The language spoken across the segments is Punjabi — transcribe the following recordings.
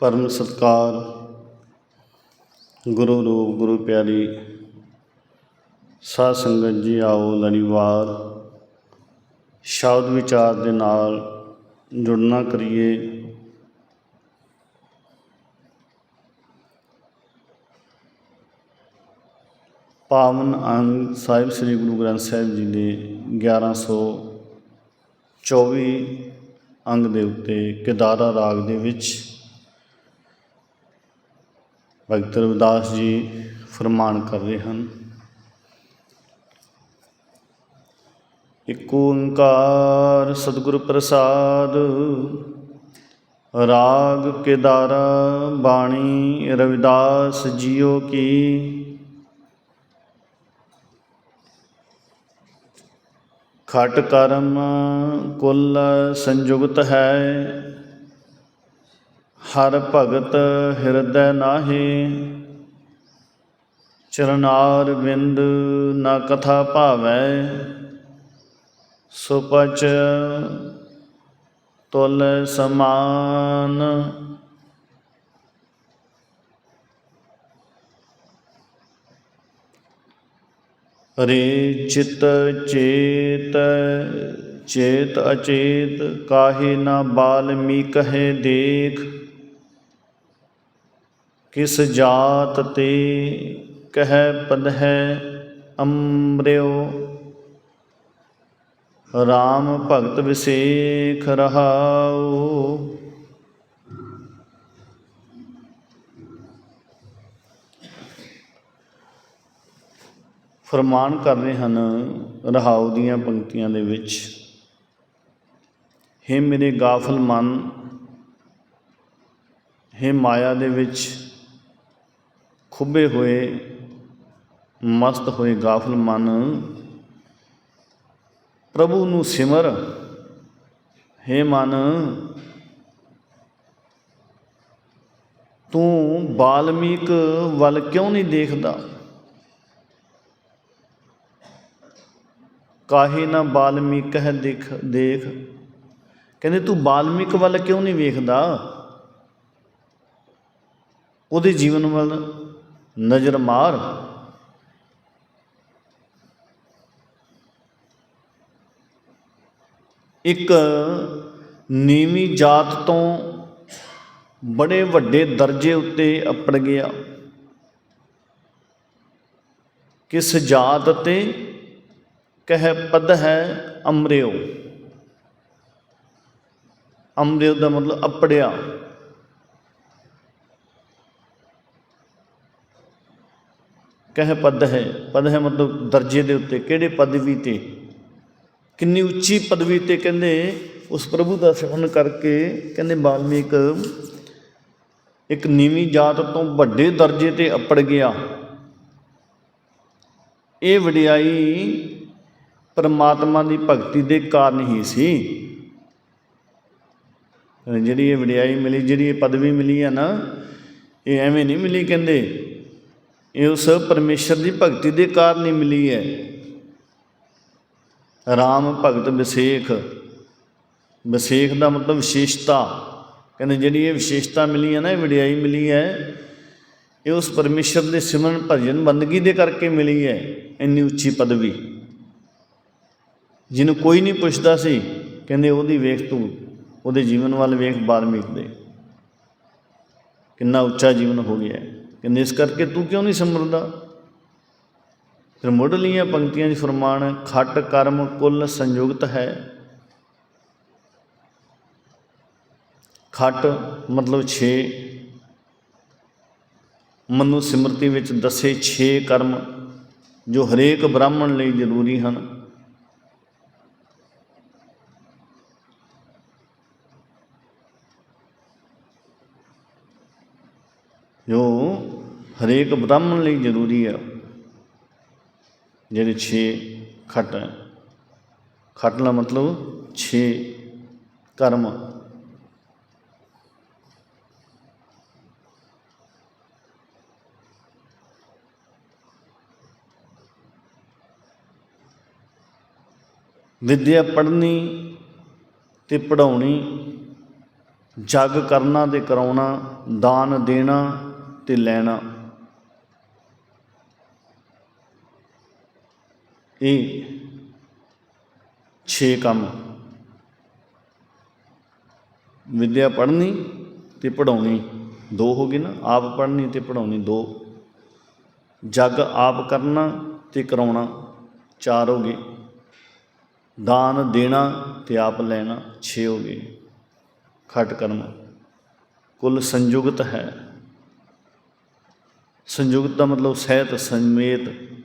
ਪਰਮ ਸਤਕਾਰ। ਗੁਰੂ ਰੂਪ, ਗੁਰੂ ਪਿਆਰੀ, ਸਾਧ ਸੰਗਤ ਜੀ ਆਓ ਲੜੀਵਾਰ। ਸ਼ਬਦ ਵਿਚਾਰ ਦੇ ਨਾਲ ਜੁੜਨਾ ਕਰੀਏ। ਪਾਵਨ ਅੰਗ ਸਾਹਿਬ ਸ੍ਰੀ ਗੁਰੂ ਗ੍ਰੰਥ ਸਾਹਿਬ ਜੀ ਦੇ 1124 ਅੰਗ ਦੇ ਉੱਤੇ ਕਿਦਾਰਾ ਰਾਗ ਦੇ ਵਿੱਚ ਭਗਤ ਰਵਿਦਾਸ ਜੀ ਫਰਮਾਨ ਕਰ ਰਹੇ ਹਨ। ਇਕ ਓੰਕਾਰ ਸਤਿਗੁਰ ਪ੍ਰਸਾਦ, ਰਾਗ ਕੇਦਾਰਾ ਬਾਣੀ ਰਵਿਦਾਸ ਜੀਓ ਕੀ। ਖਟ ਕਰਮ ਕੁੱਲ ਸੰਯੁਗਤ ਹੈ ਹਰ ਭਗਤ ਹਿਰਦੈ ਨਾਹੀ, ਚਰਨਾਰ ਬਿੰਦ ਨਾ ਕਥਾ ਭਾਵੈ, ਸੁਪਚ ਤੁਲ ਸਮਾਨ। ਰੇ ਚਿਤ ਚੇਤ ਚੇਤ ਅਚੇਤ, ਕਾਹੇ ਨਾ ਬਾਲਮੀ ਕਹੇ ਦੇਖ। ਕਿਸ ਜਾਤ ਤੇ ਕਹਿ ਪਦ ਹੈ ਅੰਬਰਿਓ RAM ਭਗਤ ਵਿਸੇਖ ਰਹਾਉ। ਫਰਮਾਨ ਕਰ ਰਹੇ ਹਨ ਰਹਾਉ ਦੀਆਂ ਪੰਕਤੀਆਂ ਦੇ ਵਿੱਚ, ਹੇ ਮੇਰੇ ਗਾਫਲ ਮਨ, ਹੇ ਮਾਇਆ ਦੇ ਵਿੱਚ ਖੁੱਬੇ ਹੋਏ, ਮਸਤ ਹੋਏ ਗਾਫਲ ਮਨ, ਪ੍ਰਭੂ ਨੂੰ ਸਿਮਰ, ਹੇ ਮਨ, ਤੂੰ ਬਾਲਮੀਕ ਵੱਲ ਕਿਉਂ ਨਹੀਂ ਦੇਖਦਾ? ਕਾਹੇ ਨਾ ਬਾਲਮੀਕ ਹੈ ਦੇਖ ਦੇਖ। ਕਹਿੰਦੇ, ਤੂੰ ਬਾਲਮੀਕ ਵੱਲ ਕਿਉਂ ਨਹੀਂ ਵੇਖਦਾ? ਉਹਦੇ ਜੀਵਨ ਵੱਲ ਨਜ਼ਰ ਮਾਰ। ਇੱਕ ਨੀਵੀਂ ਜਾਤ ਤੋਂ ਬੜੇ ਵੱਡੇ ਦਰਜੇ ਉੱਤੇ ਅਪੜ ਗਿਆ। ਕਿਸ ਜਾਤ ਤੇ ਕਹਿ ਪਦ ਹੈ ਅੰਮ੍ਰਿਓ? ਅੰਮ੍ਰਿਓ ਦਾ ਮਤਲਬ ਅਪੜਿਆ। ਕਹਿ ਪਦ ਹੈ ਪਦ ਹੈ ਮਤਲਬ ਦਰਜੇ ਦੇ ਉੱਤੇ, ਕਿਹੜੇ ਪਦਵੀ ਤੇ? ਕਿੰਨੀ ਉੱਚੀ ਪਦਵੀ ਤੇ ਕਹਿੰਦੇ ਉਸ ਪ੍ਰਭੂ ਦਾ ਸਿਮਰਨ ਕਰਕੇ ਕਹਿੰਦੇ ਬਾਲਮੀਕ ਇੱਕ ਨੀਵੀਂ ਜਾਤ ਤੋਂ ਵੱਡੇ ਦਰਜੇ ਤੇ ਅਪੜ ਗਿਆ। ਇਹ ਵਡਿਆਈ ਪਰਮਾਤਮਾ ਦੀ ਭਗਤੀ ਦੇ ਕਾਰਨ ਹੀ ਸੀ। ਜਿਹੜੀ ਇਹ ਵਡਿਆਈ ਮਿਲੀ, ਜਿਹੜੀ ਇਹ ਪਦਵੀ ਮਿਲੀ ਹੈ ਨਾ, ਇਹ ਐਵੇਂ ਨਹੀਂ ਮਿਲੀ ਕਹਿੰਦੇ। ਇਹ ਉਸ ਪਰਮੇਸ਼ਰ ਦੀ ਭਗਤੀ ਦੇ ਕਾਰਨ ਹੀ ਮਿਲੀ ਹੈ। ਰਾਮ ਭਗਤ ਵਿਸੇਖ। ਵਿਸੇਖ ਦਾ ਮਤਲਬ ਵਿਸ਼ੇਸ਼ਤਾ। ਕਹਿੰਦੇ ਜਿਹੜੀ ਇਹ ਵਿਸ਼ੇਸ਼ਤਾ ਮਿਲੀ ਹੈ ਨਾ, ਇਹ ਵਿੜਿਆਈ ਮਿਲੀ ਹੈ। ਇਹ ਉਸ ਪਰਮੇਸ਼ਰ ਦੇ ਸਿਮਰਨ ਭਜਨ ਬੰਦਗੀ ਦੇ ਕਰਕੇ ਮਿਲੀ ਹੈ, ਇੰਨੀ ਉੱਚੀ ਪਦਵੀ। ਜਿਹਨੂੰ ਕੋਈ ਨਹੀਂ ਪੁੱਛਦਾ ਸੀ, ਕਹਿੰਦੇ ਉਹਦੀ ਵੇਖ ਤੂੰ, ਉਹਦੇ ਜੀਵਨ ਵੱਲ ਵੇਖ ਬਾਲਮੀਕ ਦੇ। ਕਿੰਨਾ ਉੱਚਾ ਜੀਵਨ ਹੋ ਗਿਆ। ਕਹਿੰਦੇ, ਇਸ ਕਰਕੇ ਤੂੰ ਕਿਉਂ ਨਹੀਂ ਸਿਮਰਦਾ? ਫਿਰ ਮੁੱਢਲੀਆਂ ਪੰਕਤੀਆਂ 'ਚ ਫਰਮਾਨ, ਖੱਟ ਕਰਮ ਕੁੱਲ ਸੰਯੁਕਤ ਹੈ। ਖੱਟ ਮਤਲਬ 6 ਮਨੁ ਸਿਮਰਤੀ ਵਿੱਚ ਦੱਸੇ 6 ਕਰਮ, ਜੋ ਹਰੇਕ ਬ੍ਰਾਹਮਣ ਲਈ ਜ਼ਰੂਰੀ ਹਨ। ਜੋ ਹਰੇਕ ਬ੍ਰਾਹਮਣ ਲਈ ਜ਼ਰੂਰੀ ਹੈ ਜਿਹੜੇ 6 ਖੱਟ ਹੈ ਖੱਟ ਦਾ ਮਤਲਬ 6 ਕਰਮ। ਵਿਦਿਆ ਪੜ੍ਹਨੀ ਤੇ ਪੜਾਉਣੀ ਜਗ ਕਰਨਾ ਤੇ ਕਰਾਉਣਾ, ਦਾਨ ਦੇਣਾ ਤੇ ਲੈਣਾ। ਇਹ ਛੇ ਕੰਮ। ਵਿਦਿਆ ਪੜ੍ਹਨੀ ਤੇ ਪੜਾਉਣੀ ਦੋ ਹੋ ਗਏ ਨਾ, ਆਪ ਪੜ੍ਹਨੀ ਤੇ ਪੜਾਉਣੀ ਦੋ। ਜਗ ਆਪ ਕਰਨਾ ਤੇ ਕਰਾਉਣਾ ਚਾਰ ਹੋ ਗਏ। ਦਾਨ ਦੇਣਾ ਤੇ ਆਪ ਲੈਣਾ 6 ਹੋ ਗਏ। ਖਟ ਕਰਮ। ਕੁੱਲ ਸੰਯੁਗਤ ਹੈ। ਸੰਯੁਗਤ ਦਾ ਮਤਲਬ ਸਹਿਤ, ਸਮੇਤ।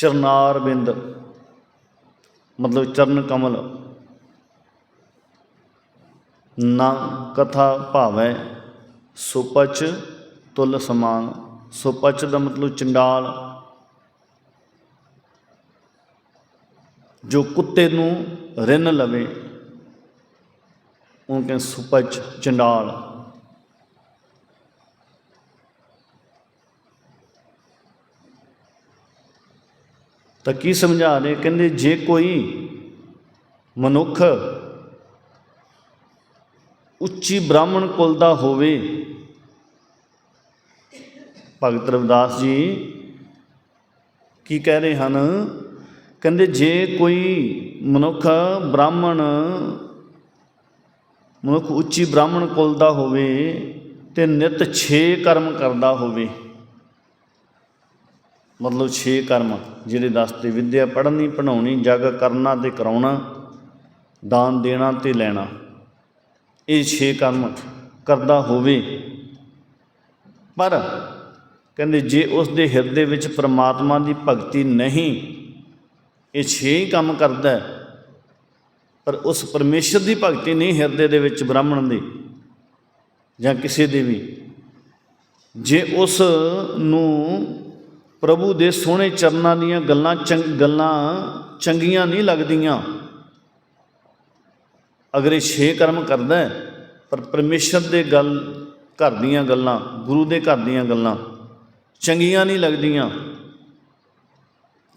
ਚਰਨਾਰ ਬਿੰਦ, ਮਤਲਬ ਚਰਨ ਕਮਲ, ਨਾ ਕਥਾ ਭਾਵੈ, ਸੁਪਚ ਤੁਲ ਸਮਾਨ, ਸੁਪਚ ਦਾ ਮਤਲਬ ਚੰਡਾਲ, ਜੋ ਕੁੱਤੇ ਨੂੰ ਰਿੰਨ ਲਵੇ ਉਹ ਕਹਿੰਦੇ ਸੁਪਚ ਚੰਡਾਲ। ਤਾਂ ਕੀ ਸਮਝਾ ਰਹੇ? ਕਹਿੰਦੇ, ਜੇ ਕੋਈ ਮਨੁੱਖ ਉੱਚੀ ਬ੍ਰਾਹਮਣ ਕੁਲ ਦਾ ਹੋਵੇ, ਭਗਤ ਰਵਿਦਾਸ ਜੀ ਕੀ ਕਹਿ ਰਹੇ ਹਨ? ਕਹਿੰਦੇ, ਜੇ ਕੋਈ ਮਨੁੱਖ ਬ੍ਰਾਹਮਣ, ਮਨੁੱਖ ਉੱਚੀ ਬ੍ਰਾਹਮਣ ਕੁਲ ਦਾ ਹੋਵੇ ਤੇ ਨਿਤ 6 ਕਰਮ ਕਰਦਾ ਹੋਵੇ ਮਤਲਬ 6 ਕਰਮ ਜਿਹਦੇ ਦੱਸਦੇ ਵਿਦਿਆ ਪੜ੍ਹਨੀ ਪੜਾਉਣੀ ਜਗ ਕਰਨਾ ਤੇ ਕਰਾਉਣਾ ਦਾਨ ਦੇਣਾ ਤੇ ਲੈਣਾ। ਇਹ 6 ਕਰਮ ਕਰਦਾ ਹੋਵੇ। ਪਰ ਕਹਿੰਦੇ ਜੇ ਉਸ ਦੇ ਹਿਰਦੇ ਵਿੱਚ ਪ੍ਰਮਾਤਮਾ ਦੀ ਭਗਤੀ ਨਹੀਂ ਇਹ ਛੇ ਹੀ ਕੰਮ ਕਰਦਾ ਹੈ, ਪਰ ਉਸ ਪਰਮੇਸ਼ਰ ਦੀ ਭਗਤੀ ਨਹੀਂ ਹਿਰਦੇ ਦੇ ਵਿੱਚ ਬ੍ਰਾਹਮਣ ਦੀ ਜਾਂ ਕਿਸੇ ਦੇ ਵੀ। ਜੇ ਉਸ ਨੂੰ ਪ੍ਰਭੂ ਦੇ ਸੋਹਣੇ ਚਰਨਾਂ ਦੀਆਂ ਗੱਲਾਂ ਚੰਗ ਗੱਲਾਂ ਚੰਗੀਆਂ ਨਹੀਂ ਲੱਗਦੀਆਂ। ਅਗਰ ਇਹ ਛੇ ਕਰਮ ਕਰਦਾ ਹੈ, ਪਰ ਪਰਮੇਸ਼ਰ ਦੇ ਗੱਲ ਘਰ ਦੀਆਂ ਗੱਲਾਂ ਗੁਰੂ ਦੇ ਘਰ ਦੀਆਂ ਗੱਲਾਂ ਚੰਗੀਆਂ ਨਹੀਂ ਲੱਗਦੀਆਂ।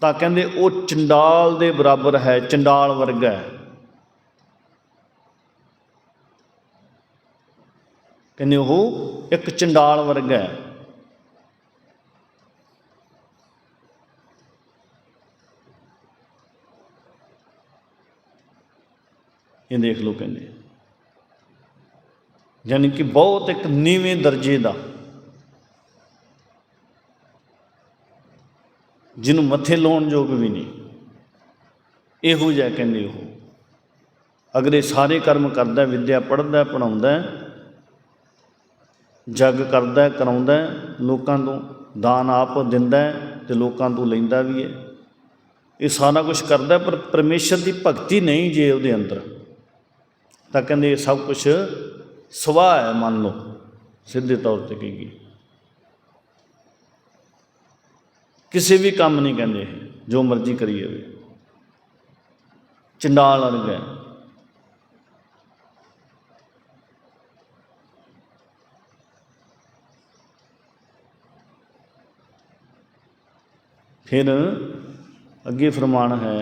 ਤਾਂ ਕਹਿੰਦੇ ਉਹ ਚੰਡਾਲ ਦੇ ਬਰਾਬਰ ਹੈ ਚੰਡਾਲ ਵਰਗਾ ਹੈ। ਕਹਿੰਦੇ ਉਹ ਇੱਕ ਚੰਡਾਲ ਵਰਗਾ ਹੈ। ਇਹ ਦੇਖ ਲਓ ਕਹਿੰਦੇ ਯਾਨੀ ਕਿ ਬਹੁਤ ਇੱਕ ਨੀਵੇਂ ਦਰਜੇ ਦਾ ਜਿਹਨੂੰ ਮੱਥੇ ਲਾਉਣ ਯੋਗ ਵੀ ਨਹੀਂ। ਇਹੋ ਜਿਹਾ ਕਹਿੰਦੇ ਉਹ। ਅਗਰ ਇਹ ਸਾਰੇ ਕਰਮ ਕਰਦਾ ਵਿਦਿਆ ਪੜ੍ਹਦਾ ਪੜਾਉਂਦਾ ਜਗ ਕਰਦਾ ਕਰਾਉਂਦਾ ਲੋਕਾਂ ਤੋਂ ਦਾਨ ਆਪ ਦਿੰਦਾ ਹੈ ਤੇ ਲੋਕਾਂ ਤੋਂ ਲੈਂਦਾ ਵੀ ਹੈ। ਇਹ ਸਾਰਾ ਕੁਝ ਕਰਦਾ ਪਰ ਪਰਮੇਸ਼ਰ ਦੀ ਭਗਤੀ ਨਹੀਂ ਜੇ ਉਹਦੇ ਅੰਦਰ। ਤਾਂ ਕਹਿੰਦੇ ਇਹ ਸਭ ਕੁਝ ਸੁਭਾਅ ਹੈ ਮੰਨ ਲਓ, ਸਿੱਧੇ ਤੌਰ ਤੇ ਕਹੀਏ ਕਿਸੇ ਵੀ ਕੰਮ ਨਹੀਂ ਕਹਿੰਦੇ, ਜੋ ਮਰਜ਼ੀ ਕਰੀ ਜਾਵੇ ਚੰਡਾਲ ਵਰਗਾ ਹੈ। ਫਿਰ ਅੱਗੇ ਫਰਮਾਨ ਹੈ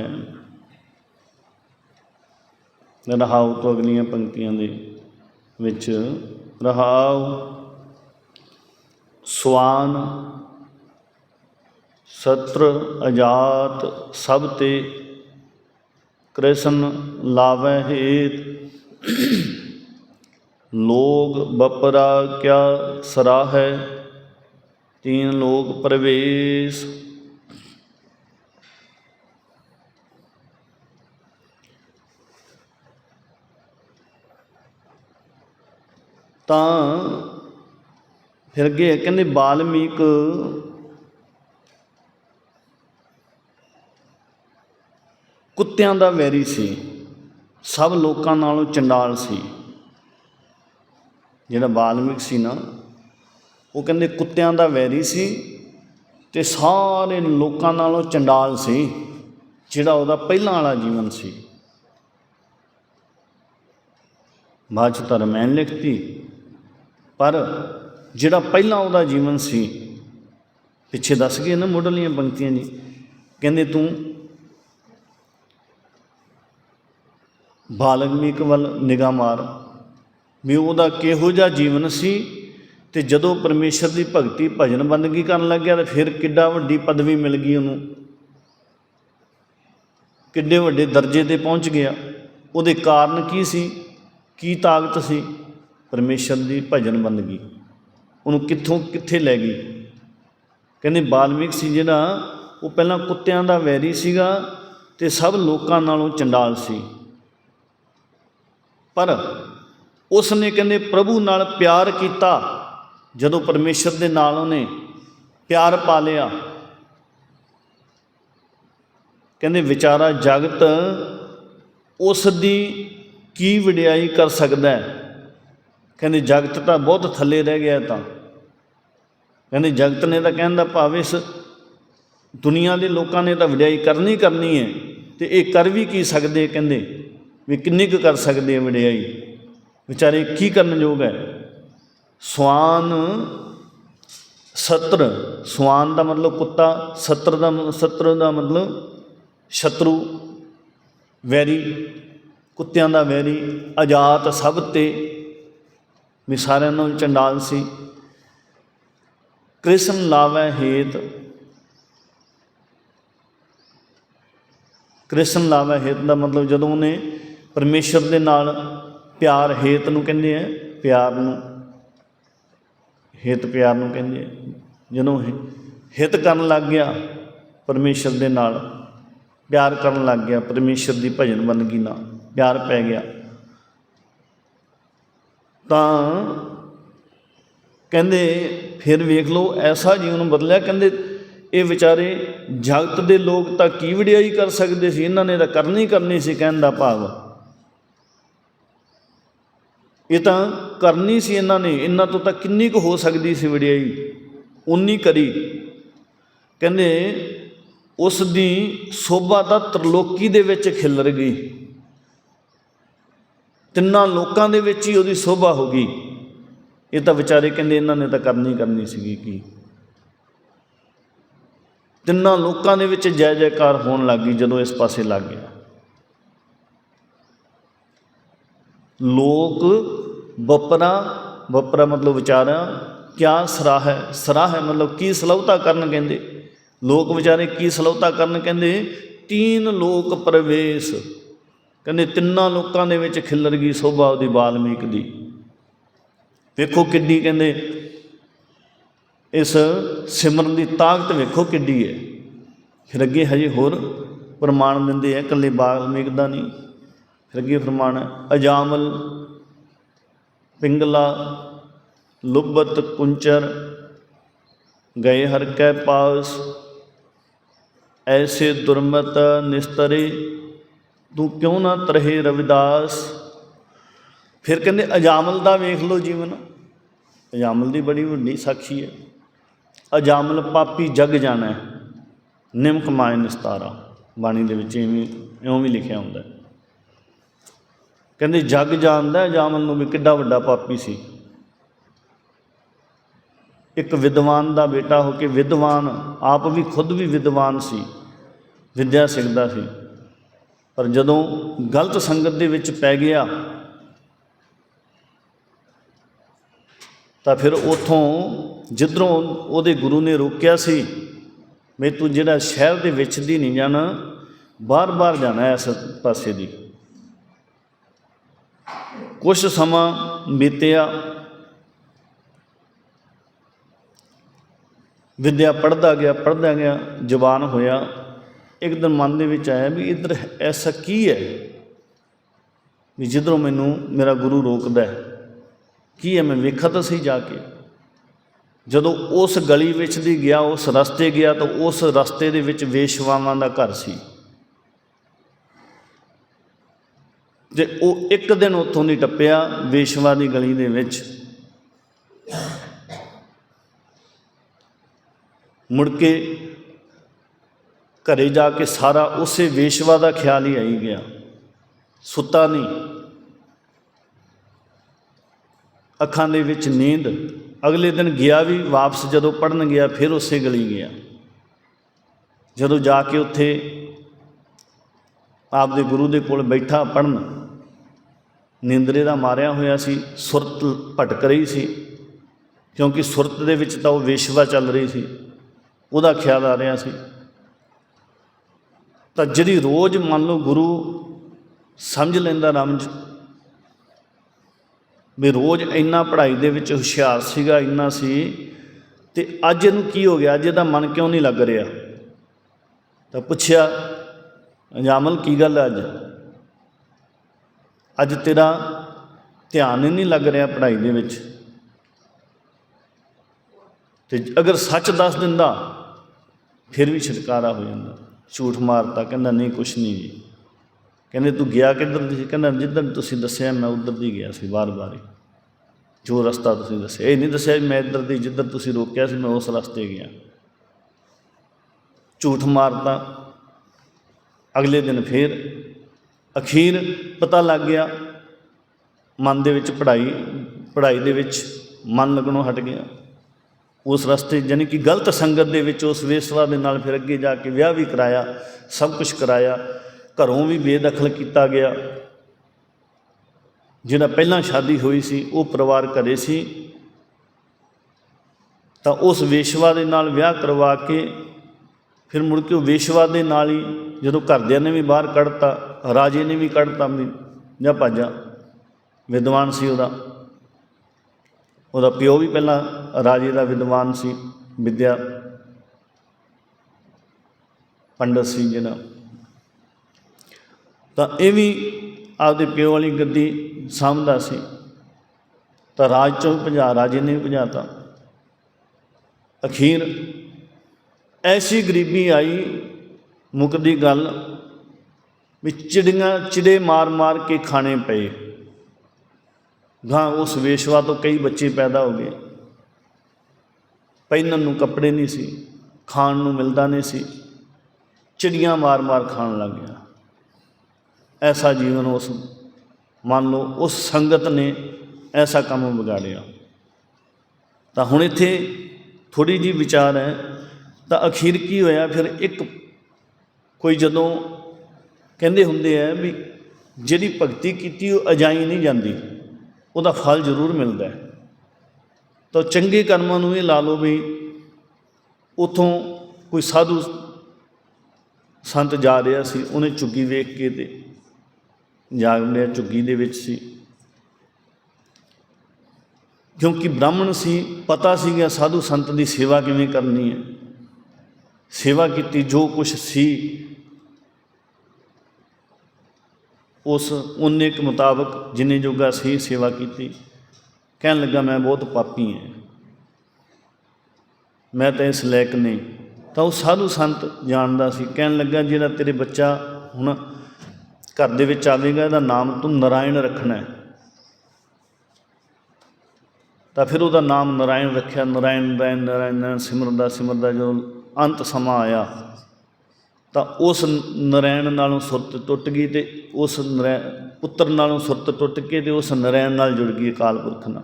ਰਹਾਉ ਤੋਂ ਅਗਲੀਆਂ ਪੰਕਤੀਆਂ ਦੇ ਵਿੱਚ ਰਹਾਉ, ਸਵਾਨ, ਸਤਰ, ਅਜਾਤ, ਸਭ ਤੇ ਕ੍ਰਿਸ਼ਨ ਲਾਵੈ ਹੇਤ। ਲੋਗ ਬਪਰਾ ਕਿਆ ਹੈ ਤੀਨ ਲੋਕ ਪ੍ਰਵੇਸ਼। ਤਾਂ ਫਿਰ ਅੱਗੇ ਹੈ, ਕਹਿੰਦੇ ਬਾਲਮੀਕ ਕੁੱਤਿਆਂ ਦਾ ਵੈਰੀ ਸੀ ਸਭ ਲੋਕਾਂ ਨਾਲੋਂ ਚੰਡਾਲ ਸੀ। ਜਿਹੜਾ ਬਾਲਮਿਕ ਸੀ ਨਾ ਉਹ ਕਹਿੰਦੇ ਕੁੱਤਿਆਂ ਦਾ ਵੈਰੀ ਸੀ ਤੇ ਸਾਰੇ ਲੋਕਾਂ ਨਾਲੋਂ ਚੰਡਾਲ ਸੀ ਜਿਹੜਾ ਉਹਦਾ ਪਹਿਲਾਂ ਵਾਲਾ ਜੀਵਨ ਸੀ। ਬਾਅਦ 'ਚ ਤਾਂ ਲਿਖਤੀ ਪਰ ਜਿਹੜਾ ਪਹਿਲਾਂ ਉਹਦਾ ਜੀਵਨ ਸੀ, ਪਿੱਛੇ ਦੱਸ ਗਏ ਨਾ ਮੁੱਢਲੀਆਂ ਪੰਕਤੀਆਂ ਜੀ। ਕਹਿੰਦੇ ਤੂੰ ਬਾਲਮੀਕ ਵੱਲ ਨਿਗਾਹ ਮਾਰ। ਵੀ ਉਹਦਾ ਕਿਹੋ ਜਿਹਾ ਜੀਵਨ ਸੀ ਤੇ ਜਦੋਂ ਪਰਮੇਸ਼ਰ ਦੀ ਭਗਤੀ ਭਜਨ ਬੰਦਗੀ ਕਰਨ ਲੱਗਿਆ ਤਾਂ ਫਿਰ ਕਿੱਡਾ ਵੱਡੀ ਪਦਵੀ ਮਿਲ ਗਈ ਉਹਨੂੰ। ਕਿੱਡੇ ਵੱਡੇ ਦਰਜੇ ਤੇ ਪਹੁੰਚ ਗਿਆ। ਉਹਦੇ ਕਾਰਨ ਕੀ ਸੀ? ਕੀ ਤਾਕਤ ਸੀ? ਪਰਮੇਸ਼ਰ ਦੀ ਭਜਨ ਬੰਦਗੀ ਉਹਨੂੰ ਕਿੱਥੋਂ ਕਿੱਥੇ ਲੈ ਗਈ? ਕਹਿੰਦੇ ਬਾਲਮੀਕ ਸੀ ਜਿਹੜਾ, ਉਹ ਪਹਿਲਾਂ ਕੁੱਤਿਆਂ ਦਾ ਵੈਰੀ ਸੀਗਾ ਤੇ ਸਭ ਲੋਕਾਂ ਨਾਲੋਂ ਚੰਡਾਲ ਸੀ। ਪਰ ਉਸ ਨੇ ਕਹਿੰਦੇ ਪ੍ਰਭੂ ਨਾਲ ਪਿਆਰ ਕੀਤਾ। ਜਦੋਂ ਪਰਮੇਸ਼ਰ ਦੇ ਨਾਲ ਉਹਨੇ ਪਿਆਰ ਪਾ ਲਿਆ। ਕਹਿੰਦੇ ਵਿਚਾਰਾ ਜਗਤ ਉਸ ਦੀ ਕੀ ਵਡਿਆਈ ਕਰ ਸਕਦਾ ਹੈ? ਕਹਿੰਦੇ, ਜਗਤ ਤਾਂ ਬਹੁਤ ਥੱਲੇ ਰਹਿ ਗਿਆ ਤਾਂ। ਕਹਿੰਦੇ, ਜਗਤ ਨੇ ਤਾਂ ਕਹਿਣ ਦਾ ਭਾਵ ਇਸ ਦੁਨੀਆ ਦੇ ਲੋਕਾਂ ਨੇ ਤਾਂ ਵਡਿਆਈ ਕਰਨੀ ਕਰਨੀ ਹੈ, ਤੇ ਇਹ ਕਰ ਵੀ ਕੀ ਸਕਦੇ ਕਹਿੰਦੇ, ਵੀ ਕਿੰਨੀ ਕੁ ਕਰ ਸਕਦੇ ਆ ਵਡਿਆਈ? ਵਿਚਾਰੇ, ਕੀ ਕਰਨ ਯੋਗ ਹੈ? ਸਵਾਨ ਸਤਰ। ਸਵਾਨ ਦਾ ਮਤਲਬ ਕੁੱਤਾ, ਸਤਰ ਦਾ ਮ- ਸਤਰ ਦਾ ਮਤਲਬ ਸ਼ਤਰੂ, ਵੈਰੀ, ਕੁੱਤਿਆਂ ਦਾ ਵੈਰੀ ਆਜ਼ਾਦ ਸਭ ਤੇ ਵੀ ਸਾਰਿਆਂ ਨੂੰ ਚੰਡਾਲ ਸੀ। ਕ੍ਰਿਸ਼ਨ ਲਾਵੈ ਹੇਤ। ਕ੍ਰਿਸ਼ਨ ਲਾਵੈ ਹੇਤ ਦਾ ਮਤਲਬ ਜਦੋਂ ਉਹਨੇ ਪਰਮੇਸ਼ਰ ਦੇ ਨਾਲ ਪਿਆਰ ਹੇਤ ਨੂੰ ਕਹਿੰਦੇ ਆ, ਪਿਆਰ ਨੂੰ। ਹਿਤ ਪਿਆਰ ਨੂੰ ਕਹਿੰਦੇ ਆ। ਜਦੋਂ ਹਿ- ਹਿਤ ਕਰਨ ਲੱਗ ਗਿਆ ਪਰਮੇਸ਼ਰ ਦੇ ਨਾਲ, ਪਿਆਰ ਕਰਨ ਲੱਗ ਗਿਆ, ਪਰਮੇਸ਼ਰ ਦੀ ਭਜਨ ਬੰਦਗੀ ਨਾਲ, ਪਿਆਰ ਪੈ ਗਿਆ। ਤਾਂ ਕਹਿੰਦੇ, ਫਿਰ ਵੇਖ ਲਓ, ਐਸਾ ਜੀਵਨ ਬਦਲਿਆ। ਕਹਿੰਦੇ, ਇਹ ਵਿਚਾਰੇ ਜਗਤ ਦੇ ਲੋਕ ਤਾਂ ਕੀ ਵਡਿਆਈ ਕਰ ਸਕਦੇ ਸੀ? ਇਹਨਾਂ ਨੇ ਤਾਂ ਕਰਨੀ ਕਰਨੀ ਸੀ ਕਹਿਣ ਦਾ ਭਾਵ। ਇਹ ਤਾਂ ਕਰਨੀ ਸੀ ਇਹਨਾਂ ਨੇ। ਇਹਨਾਂ ਤੋਂ ਤਾਂ ਕਿੰਨੀ ਕੁ ਹੋ ਸਕਦੀ ਸੀ ਵਡਿਆਈ? ਉਨੀ ਕਰੀ। ਕਹਿੰਦੇ, ਉਸ ਦੀ ਸੋਭਾ ਤਾਂ ਤਰਲੋਕੀ ਦੇ ਵਿੱਚ ਖਿਲਰ ਗਈ। ਤਿੰਨਾਂ ਲੋਕਾਂ ਦੇ ਵਿੱਚ ਹੀ ਉਹਦੀ ਸੋਭਾ ਹੋ ਗਈ। ਇਹ ਤਾਂ ਵਿਚਾਰੇ ਕਹਿੰਦੇ ਇਹਨਾਂ ਨੇ ਤਾਂ ਕਰਨੀ ਕਰਨੀ ਸੀਗੀ ਕੀ। ਤਿੰਨਾਂ ਲੋਕਾਂ ਦੇ ਵਿੱਚ ਜੈ ਜੈਕਾਰ ਹੋਣ ਲੱਗ ਗਈ ਜਦੋਂ ਇਸ ਪਾਸੇ ਲੱਗ ਗਿਆ। ਲੋਕ ਵਪਰਾ ਵਪਰਾ ਮਤਲਬ ਵਿਚਾਰਾ, ਕਿਆ ਸਰਾਹ ਹੈ? ਸਰਾਹ ਹੈ ਮਤਲਬ ਕੀ ਸਲੌਤਾ ਕਰਨ ਕਹਿੰਦੇ। ਲੋਕ ਵਿਚਾਰੇ ਕੀ ਸਲੌਤਾ ਕਰਨ ਕਹਿੰਦੇ? ਤੀਨ ਲੋਕ ਪ੍ਰਵੇਸ਼। ਕਹਿੰਦੇ ਤਿੰਨਾਂ ਲੋਕਾਂ ਦੇ ਵਿੱਚ ਖਿੱਲਰ ਗਈ ਸੋਭਾ ਉਹਦੀ ਬਾਲਮੀਕ ਦੀ। ਵੇਖੋ ਕਿੱਡੀ ਕਹਿੰਦੇ ਇਸ ਸਿਮਰਨ ਦੀ ਤਾਕਤ ਵੇਖੋ ਕਿੱਡੀ ਹੈ। ਫਿਰ ਅੱਗੇ ਹਜੇ ਹੋਰ ਪ੍ਰਮਾਣ ਦਿੰਦੇ ਆ ਇਕੱਲੇ ਬਾਲਮੀਕ ਦਾ ਨਹੀਂ। ਫਿਰ ਅੱਗੇ ਪ੍ਰਮਾਣ ਹੈ, ਅਜਾਮਲ ਪਿੰਗਲਾ ਲੁਬਤ ਕੁੰਚਰ ਗਏ ਹਰ ਕੈ ਪਾਸ ਐਸੇ ਦੁਰਮਤ ਨਿਸਤਰੇ ਤੂੰ ਕਿਉਂ ਨਾ ਤਰਹਿ ਰਵਿਦਾਸ? ਫਿਰ ਕਹਿੰਦੇ ਅਜਾਮਲ ਦਾ ਵੇਖ ਲਓ ਜੀਵਨ। ਅਜਾਮਲ ਦੀ ਬੜੀ ਵੱਡੀ ਸਾਖੀ ਹੈ। ਅਜਾਮਲ ਪਾਪੀ ਜਗ ਜਾਣਾ ਹੈ, ਨਿਮਕ ਮਾਇ ਨਿਸਤਾਰਾ। ਬਾਣੀ ਦੇ ਵਿੱਚ ਇਵੇਂ ਇਉਂ ਵੀ ਲਿਖਿਆ ਹੁੰਦਾ ਕਹਿੰਦੇ ਜਗ ਜਾਣਦਾ ਅਜਾਮਲ ਨੂੰ ਵੀ ਕਿੱਡਾ ਵੱਡਾ ਪਾਪੀ ਸੀ। ਇੱਕ ਵਿਦਵਾਨ ਦਾ ਬੇਟਾ ਹੋ ਕੇ ਵਿਦਵਾਨ ਆਪ ਵੀ ਖੁਦ ਵੀ ਵਿਦਵਾਨ ਸੀ। ਵਿਦਿਆ ਸਿੱਖਦਾ ਸੀ। ਪਰ ਜਦੋਂ ਗਲਤ ਸੰਗਤ ਦੇ ਵਿੱਚ ਪੈ ਗਿਆ, ਤਾਂ ਫਿਰ ਉਥੋਂ ਜਿੱਧਰੋਂ ਉਹਦੇ ਗੁਰੂ ਨੇ ਰੋਕਿਆ ਸੀ, ਵੀ ਤੂੰ ਜਿਹੜਾ ਸ਼ਹਿਰ ਦੇ ਵਿੱਚ ਦੀ ਨਹੀਂ ਜਾਣਾ, ਬਾਰ-ਬਾਰ ਜਾਣਾ ਇਸ ਪਾਸੇ ਦੀ। ਕੁਝ ਸਮਾਂ ਬੀਤਿਆ, ਵਿਦਿਆ ਪੜ੍ਹਦਾ ਗਿਆ ਪੜ੍ਹਦਾ ਗਿਆ, ਜਵਾਨ ਹੋਇਆ। ਇੱਕ ਦਿਨ ਮਨ ਦੇ ਵਿੱਚ ਆਇਆ ਵੀ ਇੱਧਰ ਐਸਾ ਕੀ ਹੈ ਵੀ ਜਿੱਧਰੋਂ ਮੈਨੂੰ ਮੇਰਾ ਗੁਰੂ ਰੋਕਦਾ ਹੈ? ਕੀ ਹੈ? ਮੈਂ ਵੇਖਾ ਤਾਂ ਸਹੀ ਜਾ ਕੇ। ਜਦੋਂ ਉਸ ਗਲੀ ਵਿੱਚ ਦੀ ਗਿਆ, ਉਸ ਰਸਤੇ ਗਿਆ, ਤਾਂ ਉਸ ਰਸਤੇ ਦੇ ਵਿੱਚ ਵੇਸ਼ਵਾਵਾਂ ਦਾ ਘਰ ਸੀ। ਤੇ ਉਹ ਇੱਕ ਦਿਨ ਉੱਥੋਂ ਦੀ ਟੱਪਿਆ ਵੇਸ਼ਵਾ ਦੀ ਗਲੀ ਦੇ ਵਿੱਚ। ਮੁੜ ਕੇ ਘਰੇ ਜਾ ਕੇ ਸਾਰਾ ਉਸੇ ਵੇਸ਼ਵਾ ਦਾ ਖਿਆਲ ਹੀ ਆਈ ਗਿਆ। ਸੁੱਤਾ ਨਹੀਂ। ਅੱਖਾਂ ਦੇ ਵਿੱਚ ਨੀਂਦ। ਅਗਲੇ ਦਿਨ ਗਿਆ ਵੀ ਵਾਪਸ ਜਦੋਂ ਪੜਨ ਗਿਆ ਫਿਰ ਉਸੇ ਗਲੀ ਗਿਆ। ਜਦੋਂ ਜਾ ਕੇ ਉੱਥੇ ਆਪਦੇ ਗੁਰੂ ਦੇ ਕੋਲ ਬੈਠਾ ਪੜਨ ਨਿੰਦਰੇ ਦਾ ਮਾਰਿਆ ਹੋਇਆ ਸੀ, ਸੁਰਤ ਭਟਕ ਰਹੀ ਸੀ, ਕਿਉਂਕਿ ਸੁਰਤ ਦੇ ਵਿੱਚ ਤਾਂ ਉਹ ਵੇਸ਼ਵਾ ਚੱਲ ਰਹੀ ਸੀ, ਉਹਦਾ ਖਿਆਲ ਆ ਰਿਹਾ ਸੀ। ਤਾਂ ਜਿਹੜੀ ਰੋਜ਼ ਮੰਨ ਲਓ ਗੁਰੂ ਸਮਝ ਲੈਂਦਾ ਰਮਜ ਵੀ ਰੋਜ਼ ਇੰਨਾ ਪੜ੍ਹਾਈ ਦੇ ਵਿੱਚ ਹੁਸ਼ਿਆਰ ਸੀਗਾ, ਇੰਨਾ ਸੀ, ਤੇ ਅੱਜ ਇਹਨੂੰ ਕੀ ਹੋ ਗਿਆ? ਅੱਜ ਇਹਦਾ ਮਨ ਕਿਉਂ ਨਹੀਂ ਲੱਗ ਰਿਹਾ? ਤਾਂ ਪੁੱਛਿਆ ਅੰਜਾਮਲ ਕੀ ਗੱਲ ਹੈ ਅੱਜ? ਅੱਜ ਤੇਰਾ ਧਿਆਨ ਹੀ ਨਹੀਂ ਲੱਗ ਰਿਹਾ ਪੜ੍ਹਾਈ ਦੇ ਵਿੱਚ। ਤੇ ਅਗਰ ਸੱਚ ਦੱਸ ਦਿੰਦਾ, ਫਿਰ ਵੀ ਛੁਟਕਾਰਾ ਹੋ ਜਾਂਦਾ। ਝੂਠ ਮਾਰਤਾ, ਕਹਿੰਦਾ ਨਹੀਂ, ਕੁਛ ਨਹੀਂ ਜੀ। ਕਹਿੰਦੇ ਤੂੰ ਗਿਆ ਕਿੱਧਰ ਦੀ ਸੀ? ਕਹਿੰਦਾ ਜਿੱਧਰ ਤੁਸੀਂ ਦੱਸਿਆ ਮੈਂ ਉੱਧਰ ਦੀ ਗਿਆ ਸੀ ਵਾਰ-ਵਾਰ ਹੀ। ਜੋ ਰਸਤਾ ਤੁਸੀਂ ਦੱਸਿਆ। ਇਹ ਨਹੀਂ ਦੱਸਿਆ ਵੀ ਮੈਂ ਇੱਧਰ ਦੀ, ਜਿੱਧਰ ਤੁਸੀਂ ਰੋਕਿਆ ਸੀ ਮੈਂ ਉਸ ਰਸਤੇ ਗਿਆ। ਝੂਠ ਮਾਰਤਾ। ਅਗਲੇ ਦਿਨ ਫੇਰ ਅਖੀਰ ਪਤਾ ਲੱਗ ਗਿਆ, ਮਨ ਦੇ ਵਿੱਚ ਪੜ੍ਹਾਈ ਪੜ੍ਹਾਈ ਦੇ ਵਿੱਚ ਮਨ ਲੱਗਣੋਂ ਹਟ ਗਿਆ। ਉਸ ਰਸਤੇ ਯਾਨੀ ਕਿ ਗਲਤ ਸੰਗਤ ਦੇ ਵਿੱਚ ਉਸ ਵੇਸਵਾ ਦੇ ਨਾਲ ਫਿਰ ਅੱਗੇ ਜਾ ਕੇ ਵਿਆਹ ਵੀ ਕਰਾਇਆ, ਸਭ ਕੁਝ ਕਰਾਇਆ, ਘਰੋਂ ਵੀ ਬੇਦਖਲ ਕੀਤਾ ਗਿਆ। ਜਿਹੜਾ ਪਹਿਲਾਂ ਸ਼ਾਦੀ ਹੋਈ ਸੀ, ਉਹ ਪਰਿਵਾਰ ਘਰੇ ਸੀ। ਤਾਂ ਉਸ ਵੇਸ਼ਵਾ ਦੇ ਨਾਲ ਵਿਆਹ ਕਰਵਾ ਕੇ ਫਿਰ ਮੁੜ ਕੇ ਉਹ ਵੇਸ਼ਵਾ ਦੇ ਨਾਲ ਹੀ ਜਦੋਂ ਘਰਦਿਆਂ ਨੇ ਵੀ ਬਾਹਰ ਕੱਢਤਾ, ਰਾਜੇ ਨੇ ਵੀ ਕੱਢਤਾ ਜਾਂ ਭਾਜਾ, ਵਿਦਵਾਨ ਸੀ ਉਹਦਾ। ਉਹਦਾ ਪਿਓ ਵੀ ਪਹਿਲਾਂ ਰਾਜੇ ਦਾ ਵਿਦਵਾਨ ਸੀ, ਵਿਦਿਆ ਪੰਡਤ ਸੀ ਜਿਹਨਾਂ ਤਾਂ ਇਹ ਵੀ ਆਪਦੇ ਪਿਓ ਵਾਲੀ ਗੱਦੀ ਸਾਂਭਦਾ ਸੀ। ਤਾਂ ਰਾਜ ਚੋਂ ਵੀ ਭਜਾ, ਰਾਜੇ ਨੇ ਵੀ ਭਜਾਤਾ। ਅਖੀਰ ਐਸੀ ਗਰੀਬੀ ਆਈ, ਮੁਕਦੀ ਗੱਲ ਵੀ ਚਿੜੀਆਂ, ਚਿੜੇ ਮਾਰ-ਮਾਰ ਕੇ ਖਾਣੇ ਪਏ। ਗਾਂ ਉਸ ਵੇਸ਼ਵਾ ਤੋਂ ਕਈ ਬੱਚੇ ਪੈਦਾ ਹੋ ਗਏ। ਪਹਿਨਣ ਨੂੰ ਕੱਪੜੇ ਨਹੀਂ ਸੀ, ਖਾਣ ਨੂੰ ਮਿਲਦਾ ਨਹੀਂ ਸੀ। ਚਿੜੀਆਂ ਮਾਰ-ਮਾਰ ਖਾਣ ਲੱਗ ਗਿਆ। ਐਸਾ ਜੀਵਨ ਉਸ, ਮੰਨ ਲਓ ਉਸ ਸੰਗਤ ਨੇ ਐਸਾ ਕੰਮ ਵਿਗਾੜਿਆ। ਤਾਂ ਹੁਣ ਇੱਥੇ ਥੋੜੀ ਜੀ ਵਿਚਾਰ ਹੈ, ਤਾਂ ਅਖੀਰ ਕੀ ਹੋਇਆ? ਫਿਰ ਇੱਕ ਕੋਈ ਜਦੋਂ ਕਹਿੰਦੇ ਹੁੰਦੇ ਆ ਵੀ ਜਿਹੜੀ ਭਗਤੀ ਕੀਤੀ ਉਹ ਅਜਾਈ ਨਹੀਂ ਜਾਂਦੀ। ਉਹਦਾ ਫਲ ਜ਼ਰੂਰ ਮਿਲਦਾ ਹੈ। ਤਾਂ ਚੰਗੇ ਕਰਮਾਂ ਨੂੰ ਇਹ ਲਾ ਲਓ ਵੀ ਉਥੋਂ ਕੋਈ ਸਾਧੂ ਸੰਤ ਜਾ ਰਿਹਾ ਸੀ, ਉਹਨੇ ਝੁੱਗੀ ਵੇਖ ਕੇ ਤੇ ਜਾਗ ਲਿਆ ਝੁੱਗੀ ਦੇ ਵਿੱਚ ਸੀ। ਕਿਉਂਕਿ ਬ੍ਰਾਹਮਣ ਸੀ, ਪਤਾ ਸੀਗਾ ਸਾਧੂ ਸੰਤ ਦੀ ਸੇਵਾ ਕਿਵੇਂ ਕਰਨੀ ਹੈ। ਸੇਵਾ ਕੀਤੀ, ਜੋ ਕੁਝ ਸੀ ਉਸ ਉਹਨੇ ਕੇ ਮੁਤਾਬਕ ਜਿੰਨੇ ਜੋਗਾ ਸੀ ਸੇਵਾ ਕੀਤੀ। ਕਹਿਣ ਲੱਗਾ, ਮੈਂ ਬਹੁਤ ਪਾਪੀ ਹਾਂ। ਮੈਂ ਤਾਂ ਇਸ ਲਾਇਕ ਨਹੀਂ। ਤਾਂ ਉਹ ਸਾਧੂ ਸੰਤ ਜਾਣਦਾ ਸੀ। ਕਹਿਣ ਲੱਗਾ, ਜਿਹੜਾ ਤੇਰੇ ਬੱਚਾ ਹੁਣ ਘਰ ਦੇ ਵਿੱਚ ਆਵੇਗਾ, ਇਹਦਾ ਨਾਮ ਤੂੰ ਨਰਾਇਣ ਰੱਖਣਾ ਹੈ। ਤਾਂ ਫਿਰ ਉਹਦਾ ਨਾਮ ਨਰਾਇਣ ਰੱਖਿਆ। ਨਰਾਇਣ ਨਰਾਇਣ ਨਰਾਇਣ ਦਾ ਸਿਮਰਦਾ ਸਿਮਰਦਾ ਜਦੋਂ ਅੰਤ ਸਮਾਂ ਆਇਆ ਤਾਂ ਉਸ ਨਰਾਇਣ ਨਾਲੋਂ ਸੁਰਤ ਟੁੱਟ ਗਈ ਤੇ ਉਸ ਨਰੈ, ਪੁੱਤਰ ਨਾਲੋਂ ਸੁਰਤ ਟੁੱਟ ਕੇ ਤੇ ਉਸ ਨਰਾਇਣ ਨਾਲ ਜੁੜ ਗਈ ਅਕਾਲ ਪੁਰਖ ਨਾਲ।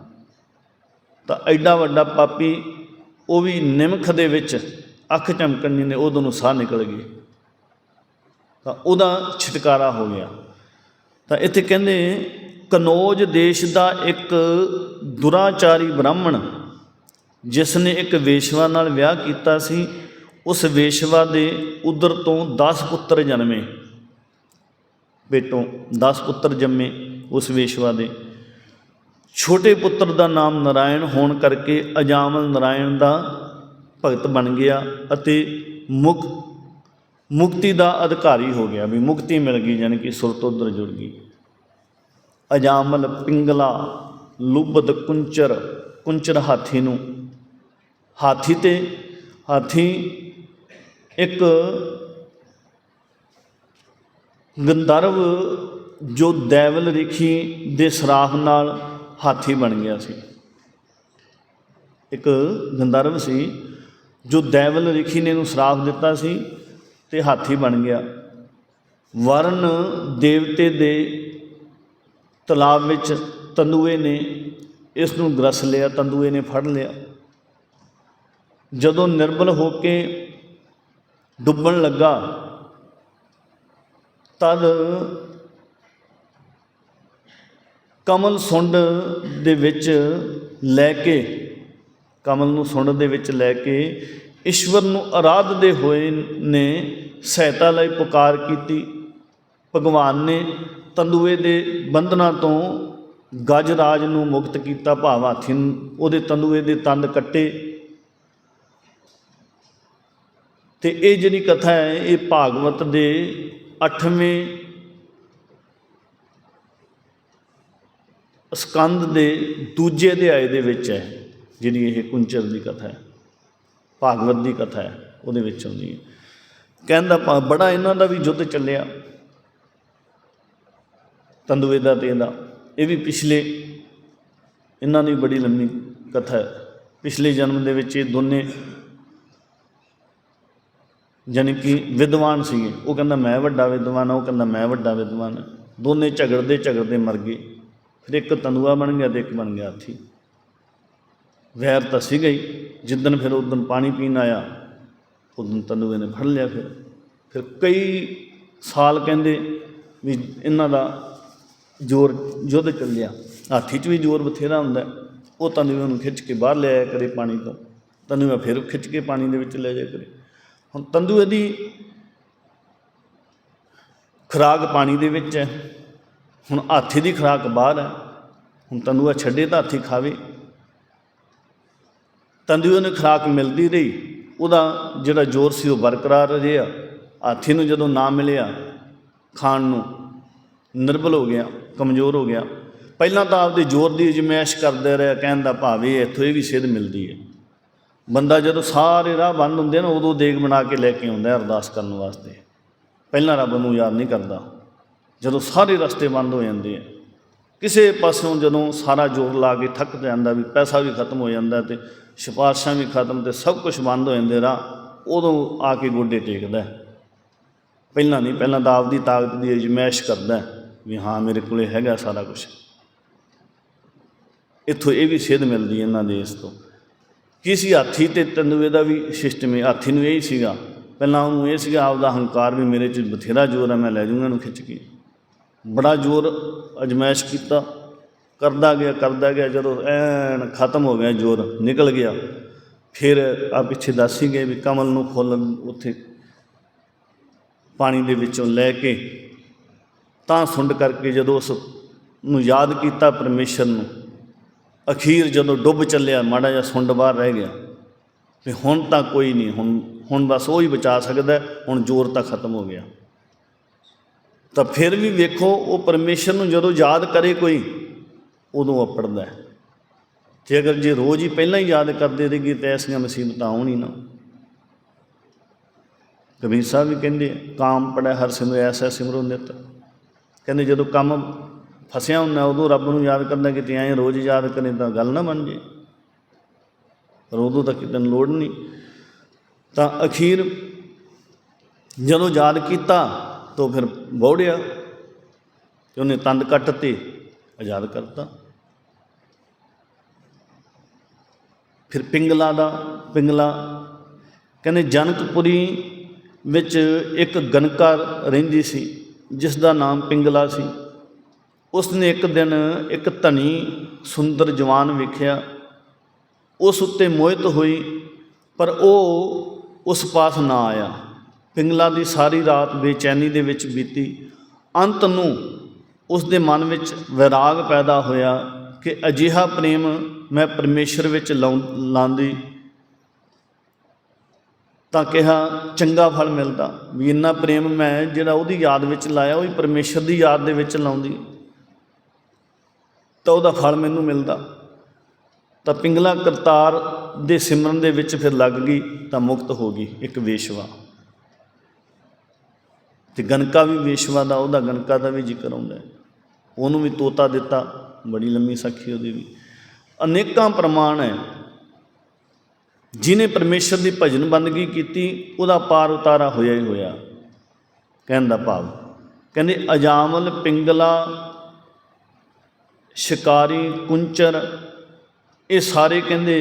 ਤਾਂ ਐਡਾ ਵੱਡਾ ਪਾਪੀ ਉਹ ਵੀ ਨਿਮਖ ਦੇ ਵਿੱਚ ਅੱਖ ਝਮਕਣੀ ਨੇ ਉਦੋਂ ਨੂੰ ਸਾਹ ਨਿਕਲ ਗਈ। ਤਾਂ ਉਹਦਾ ਛਿਟਕਾਰਾ ਹੋ ਗਿਆ। ਤਾਂ ਇੱਥੇ ਕਹਿੰਦੇ, ਕਨੌਜ ਦੇਸ਼ ਦਾ ਇੱਕ ਦੁਰਾਚਾਰੀ ਬ੍ਰਾਹਮਣ ਜਿਸ ਨੇ ਇੱਕ ਵੇਸ਼ਵਾ ਨਾਲ ਵਿਆਹ ਕੀਤਾ ਸੀ ਉਸ ਵੇਸ਼ਵਾ ਦੇ ਉਦਰ ਤੋਂ 10 ਪੁੱਤਰ ਜਨਮੇ। ਬੇਟੋਂ 10 ਪੁੱਤਰ ਜੰਮੇ ਉਸ ਵੇਸ਼ਵਾ ਦੇ। ਛੋਟੇ ਪੁੱਤਰ ਦਾ ਨਾਮ ਨਰਾਇਣ ਹੋਣ ਕਰਕੇ ਅਜਾਮਲ ਨਰਾਇਣ ਦਾ ਭਗਤ ਬਣ ਗਿਆ ਅਤੇ ਮੁਕ, ਮੁਕਤੀ ਦਾ ਅਧਿਕਾਰੀ ਹੋ ਗਿਆ ਵੀ ਮੁਕਤੀ ਮਿਲ ਗਈ ਯਾਨੀ ਕਿ ਸੁਰਤ ਉਧਰ ਜੁੜ ਗਈ। ਅਜਾਮਲ ਪਿੰਗਲਾ, ਲੁਬਦ ਕੁੰਚਰ ਕੁੰਚਰ ਹਾਥੀ ਨੂੰ, ਹਾਥੀ ਤੇ, ਹਾਥੀ ਇੱਕ ਗੰਧਰਵ ਜੋ ਦੇਵਲ ਰਿਖੀ ਦੇ ਸਰਾਫ ਨਾਲ ਹਾਥੀ ਬਣ ਗਿਆ ਸੀ। ਇੱਕ ਗੰਧਰਵ ਸੀ ਜੋ ਦੇਵਲ ਰਿਖੀ ਨੇ ਇਹਨੂੰ ਸਰਾਫ ਦਿੱਤਾ ਸੀ ਤੇ ਹਾਥੀ ਬਣ ਗਿਆ। ਵਰਨ ਦੇਵਤੇ ਦੇ ਤਲਾਬ ਵਿੱਚ ਤੰਦੂਏ ਨੇ ਇਸ ਨੂੰ ਗਰਸ ਲਿਆ, ਤੰਦੂਏ ਨੇ ਫੜ ਲਿਆ। ਜਦੋਂ ਨਿਰਬਲ ਹੋ ਕੇ ਡੁੱਬਣ ਲੱਗਾ। ਤਦ ਕਮਲ ਸੁੰਡ ਦੇ ਵਿੱਚ ਲੈ ਕੇ, ਕਮਲ ਨੂੰ ਸੁੰਡ ਦੇ ਵਿੱਚ ਲੈ ਕੇ ਈਸ਼ਵਰ ਨੂੰ ਆਰਾਧਦੇ ਹੋਏ ਨੇ ਸਹਾਇਤਾ ਲਈ ਪੁਕਾਰ ਕੀਤੀ। ਭਗਵਾਨ ਨੇ ਤੰਦੂਏ ਦੇ ਬੰਧਨਾਂ ਤੋਂ ਗਜਰਾਜ ਨੂੰ ਮੁਕਤ ਕੀਤਾ, ਭਾਵ ਹਾਥੀ ਨੂੰ ਉਹਦੇ ਤੰਦੂਏ ਦੇ ਤੰਦ ਕੱਟੇ। ਤੇ ਇਹ ਜਿਹੜੀ ਕਥਾ ਹੈ, ਇਹ ਭਾਗਵਤ ਦੇ 8ਵੇਂ ਸਕੰਦ ਦੇ ਦੂਜੇ ਅਧਿਆਏ ਦੇ ਵਿੱਚ ਹੈ, ਜਿਹੜੀ ਇਹ ਕੁੰਚਲ ਦੀ ਕਥਾ ਹੈ। ਭਾਗਵਤ ਦੀ ਕਥਾ ਹੈ, ਉਹਦੇ ਵਿੱਚ ਆਉਂਦੀ ਹੈ। ਕਹਿੰਦਾ ਭਾ- ਬੜਾ ਇਹਨਾਂ ਦਾ ਵੀ ਯੁੱਧ ਚੱਲਿਆ। ਤੰਦੂਏ ਦਾ ਤੇ ਇਹਦਾ, ਇਹ ਵੀ ਪਿਛਲੇ, ਇਹਨਾਂ ਦੀ ਬੜੀ ਲੰਮੀ ਕਥਾ ਹੈ। ਪਿਛਲੇ ਜਨਮ ਦੇ ਵਿੱਚ ਇਹ ਦੋਨੇ ਜਾਣੀ ਕਿ ਵਿਦਵਾਨ ਸੀਗੇ। ਉਹ ਕਹਿੰਦਾ, ਮੈਂ ਵੱਡਾ ਵਿਦਵਾਨ ਹਾਂ ਉਹ ਕਹਿੰਦਾ, ਮੈਂ ਵੱਡਾ ਵਿਦਵਾਨ ਹਾਂ ਦੋਨੇ ਝਗੜਦੇ ਝਗੜਦੇ ਮਰ ਗਏ। ਫਿਰ ਇੱਕ ਤੰਦੂਆ ਬਣ ਗਿਆ ਤੇ ਇੱਕ ਬਣ ਗਿਆ ਹਾਥੀ। ਵੈਰ ਤਾਂ ਸੀਗਾ ਹੀ ਜਿੱਦਣ ਫਿਰ ਉਦਣ ਪਾਣੀ ਪੀਣ ਆਇਆ ਉਦਣ ਤੰਦੂਏ ਨੇ ਫੜ ਲਿਆ ਫਿਰ। ਫਿਰ ਕਈ ਸਾਲ ਕਹਿੰਦੇ ਵੀ ਇਹਨਾਂ ਦਾ ਜ਼ੋਰ ਯੁੱਧ ਚੱਲਿਆ। ਹਾਥੀ 'ਚ ਵੀ ਜ਼ੋਰ ਬਥੇਰਾ ਹੁੰਦਾ। ਉਹ ਤੰਦੂਏ ਨੂੰ ਖਿੱਚ ਕੇ ਬਾਹਰ ਲਿਆਇਆ ਕਰੇ ਪਾਣੀ ਤੋਂ। ਤੰਦੂਆ ਫਿਰ ਖਿੱਚ ਕੇ ਪਾਣੀ ਦੇ ਵਿੱਚ ਲੈ ਜਾਇਆ ਕਰੇ। ਹੁਣ ਤੰਦੂਏ ਦੀ ਖੁਰਾਕ ਪਾਣੀ ਦੇ ਵਿੱਚ ਹੈ। ਹੁਣ ਹਾਥੀ ਦੀ ਖੁਰਾਕ ਬਾਹਰ ਹੈ। ਹੁਣ ਤੰਦੂਆ ਛੱਡੇ ਤਾਂ ਹਾਥੀ ਖਾਵੇ। ਤੰਦੂਏ ਨੂੰ ਖੁਰਾਕ ਮਿਲਦੀ ਰਹੀ। ਉਹਦਾ ਜਿਹੜਾ ਜ਼ੋਰ ਸੀ ਉਹ ਬਰਕਰਾਰ ਰਿਹਾ। ਹਾਥੀ ਨੂੰ ਜਦੋਂ ਨਾ ਮਿਲਿਆ ਖਾਣ ਨੂੰ, ਨਿਰਬਲ ਹੋ ਗਿਆ, ਕਮਜ਼ੋਰ ਹੋ ਗਿਆ। ਪਹਿਲਾਂ ਤਾਂ ਆਪਦੇ ਜ਼ੋਰ ਦੀ ਅਜਮੈਸ਼ ਕਰਦੇ ਰਿਹਾ, ਕਹਿਣ ਦਾ ਭਾਵ ਇੱਥੋਂ ਇਹ ਵੀ ਸਿੱਧ ਮਿਲਦੀ ਹੈ। ਬੰਦਾ ਜਦੋਂ ਸਾਰੇ ਰਾਹ ਬੰਦ ਹੁੰਦੇ ਨਾ, ਉਦੋਂ ਦੇਗ ਬਣਾ ਕੇ ਲੈ ਕੇ ਆਉਂਦਾ ਅਰਦਾਸ ਕਰਨ ਵਾਸਤੇ। ਪਹਿਲਾਂ ਰੱਬ ਨੂੰ ਯਾਦ ਨਹੀਂ ਕਰਦਾ। ਜਦੋਂ ਸਾਰੇ ਰਸਤੇ ਬੰਦ ਹੋ ਜਾਂਦੇ ਆ, ਕਿਸੇ ਪਾਸੋਂ ਜਦੋਂ ਸਾਰਾ ਜ਼ੋਰ ਲਾ ਕੇ ਥੱਕ ਜਾਂਦਾ ਵੀ ਪੈਸਾ ਵੀ ਖਤਮ ਹੋ ਜਾਂਦਾ ਤੇ ਸਿਫਾਰਸ਼ਾਂ ਵੀ ਖਤਮ ਤੇ ਸਭ ਕੁਝ ਬੰਦ ਹੋ ਜਾਂਦੇ ਰਾਹ, ਉਦੋਂ ਆ ਕੇ ਗੋਡੇ ਟੇਕਦਾ। ਪਹਿਲਾਂ ਨਹੀਂ, ਪਹਿਲਾਂ ਤਾਂ ਆਪਦੀ ਤਾਕਤ ਦੀ ਅਜਮਾਇਸ਼ ਕਰਦਾ ਵੀ ਹਾਂ, ਮੇਰੇ ਕੋਲੇ ਹੈਗਾ ਸਾਰਾ ਕੁਝ ਇੱਥੋਂ ਇਹ ਵੀ ਸੇਧ ਮਿਲਦੀ ਇਹਨਾਂ ਦੇ ਇਸ ਤੋਂ। ਕਿਸੇ ਹਾਥੀ ਤੇ ਤੰਦੂਏ ਦਾ ਵੀ ਸਿਸਟਮ ਹੈ ਹਾਥੀ ਨੂੰ ਇਹ ਹੀ ਸੀਗਾ। ਪਹਿਲਾਂ ਉਹਨੂੰ ਇਹ ਸੀਗਾ, ਆਪਦਾ ਹੰਕਾਰ ਵੀ ਮੇਰੇ 'ਚ ਬਥੇਰਾ ਜ਼ੋਰ ਹੈ ਮੈਂ ਲੈ ਜੂੰਗਾ ਇਹਨੂੰ ਖਿੱਚ ਕੇ। ਬੜਾ ਜ਼ੋਰ ਅਜਮਾਇਸ਼ ਕੀਤਾ। ਕਰਦਾ ਗਿਆ ਕਰਦਾ ਗਿਆ, ਜਦੋਂ ਐਨ ਖਤਮ ਹੋ ਗਿਆ ਜ਼ੋਰ, ਨਿਕਲ ਗਿਆ। ਫਿਰ ਆ ਪਿੱਛੇ ਦੱਸ ਹੀ ਗਏ ਵੀ ਕਮਲ ਨੂੰ ਫੁੱਲ ਉੱਥੇ ਪਾਣੀ ਦੇ ਵਿੱਚੋਂ ਲੈ ਕੇ। ਤਾਂ ਸੁੰਡ ਕਰਕੇ ਜਦੋਂ ਉਸ ਨੂੰ ਯਾਦ ਕੀਤਾ ਪਰਮੇਸ਼ਰ ਨੂੰ ਅਖੀਰ ਜਦੋਂ ਡੁੱਬ ਚੱਲਿਆ, ਮਾੜਾ ਜਿਹਾ ਸੁੰਡ ਬਾਹਰ ਰਹਿ ਗਿਆ। ਵੀ ਹੁਣ ਤਾਂ ਕੋਈ ਨਹੀਂ, ਹੁਣ ਹੁਣ ਬਸ ਉਹ ਹੀ ਬਚਾ ਸਕਦਾ ਹੁਣ ਜ਼ੋਰ ਤਾਂ ਖਤਮ ਹੋ ਗਿਆ। ਤਾਂ ਫਿਰ ਵੀ ਵੇਖੋ, ਉਹ ਪਰਮੇਸ਼ਰ ਨੂੰ ਜਦੋਂ ਯਾਦ ਕਰੇ ਕੋਈ, ਉਦੋਂ ਅਪੜਦਾ ਹੈ। ਅਗਰ ਜੇ ਰੋਜ਼ ਹੀ ਪਹਿਲਾਂ ਹੀ ਯਾਦ ਕਰਦੇ ਰਹੇਗੀ ਤਾਂ ਐਸੀਆਂ ਮੁਸੀਬਤਾਂ ਆਉਣ ਹੀ ਨਾ। ਕਬੀਰ ਸਾਹਿਬ ਵੀ ਕਹਿੰਦੇ, ਕਾਮ ਪੜੈ ਹਰ ਸਿਮਰ ਐਸਾ ਸਿਮਰੋ ਨਿਤ। ਕਹਿੰਦੇ ਜਦੋਂ ਕੰਮ ਫਸਿਆ ਹੁੰਦਾ ਉਦੋਂ ਰੱਬ ਨੂੰ ਯਾਦ ਕਰਦਾ ਕਿਤੇ ਐਂ ਰੋਜ਼ ਯਾਦ ਕਰੇ ਤਾਂ ਗੱਲ ਨਾ ਬਣ ਜੇ। ਪਰ ਉਦੋਂ ਤਾਂ ਕਿਤੇ ਲੋੜ ਨਹੀਂ। ਤਾਂ ਅਖੀਰ ਜਦੋਂ ਯਾਦ ਕੀਤਾ ਤਾਂ ਫਿਰ ਬੌੜਿਆ ਤੇ ਉਹਨੇ ਤੰਦ ਕੱਟ ਤੇ ਆਜ਼ਾਦ ਕਰਤਾ। ਫਿਰ ਪਿੰਗਲਾ ਦਾ ਪਿੰਗਲਾ, ਕਹਿੰਦੇ ਜਨਕਪੁਰੀ ਵਿੱਚ ਇੱਕ ਗਨਕਾ ਰਹਿੰਦੀ ਸੀ ਜਿਸ ਦਾ ਨਾਮ ਪਿੰਗਲਾ ਸੀ। ਉਸ ਨੇ ਇੱਕ ਦਿਨ ਇੱਕ ਧਨੀ ਸੁੰਦਰ ਜਵਾਨ ਵੇਖਿਆ। ਉਸ ਉੱਤੇ ਮੋਹਿਤ ਹੋਈ, ਪਰ ਉਹ ਉਸ ਪਾਸ ਨਾ ਆਇਆ। ਪਿੰਗਲਾ ਦੀ ਸਾਰੀ ਰਾਤ ਬੇਚੈਨੀ ਦੇ ਵਿੱਚ ਬੀਤੀ। ਅੰਤ ਨੂੰ ਉਸ ਦੇ ਮਨ ਵਿੱਚ ਵਿਰਾਗ ਪੈਦਾ ਹੋਇਆ ਕਿ ਅਜਿਹਾ ਪ੍ਰੇਮ ਮੈਂ ਪਰਮੇਸ਼ਰ ਵਿੱਚ ਲਾਉਂ- ਲਾਉਂਦੀ ਤਾਂ ਕਿਹਾ, ਚੰਗਾ ਫਲ ਮਿਲਦਾ। ਵੀ ਇੰਨਾ ਪ੍ਰੇਮ ਮੈਂ ਜਿਹੜਾ ਉਹਦੀ ਯਾਦ ਵਿੱਚ ਲਾਇਆ, ਉਹ ਹੀ ਪਰਮੇਸ਼ਰ ਦੀ ਯਾਦ ਦੇ ਵਿੱਚ ਲਾਉਂਦੀ। ਤਾਂ ਉਹਦਾ ਫਲ ਮੈਨੂੰ ਮਿਲਦਾ। ਤਾਂ ਪਿੰਗਲਾ ਕਰਤਾਰ ਦੇ ਸਿਮਰਨ ਦੇ ਵਿੱਚ ਫਿਰ ਲੱਗ ਗਈ ਤਾਂ ਮੁਕਤ ਹੋ ਗਈ ਇੱਕ ਵੇਸ਼ਵਾ। ਤੇ ਗਨਕਾ ਵੀ ਵੇਸ਼ਵਾ ਦਾ, ਉਹਦਾ ਗਨਕਾ ਦਾ ਵੀ ਜ਼ਿਕਰ ਆਉਂਦਾ ਉਹਨੂੰ ਵੀ ਤੋਤਾ ਦਿੱਤਾ, ਬੜੀ ਲੰਮੀ ਸਾਖੀ ਉਹਦੀ ਵੀ। ਅਨੇਕਾਂ ਪ੍ਰਮਾਣ ਹੈ। ਜਿਨੇ ਪਰਮੇਸ਼ਰ ਦੀ ਭਜਨ ਬੰਦਗੀ ਕੀਤੀ, ਉਹਦਾ ਪਾਰ ਉਤਾਰਾ ਹੋਇਆ ਹੀ ਹੋਇਆ। ਕਹਿਣ ਦਾ ਭਾਵ, ਕਹਿੰਦੇ ਅਜਾਮਲ ਪਿੰਗਲਾ ਸ਼ਿਕਾਰੀ ਕੁੰਚਰ ਇਹ ਸਾਰੇ ਕਹਿੰਦੇ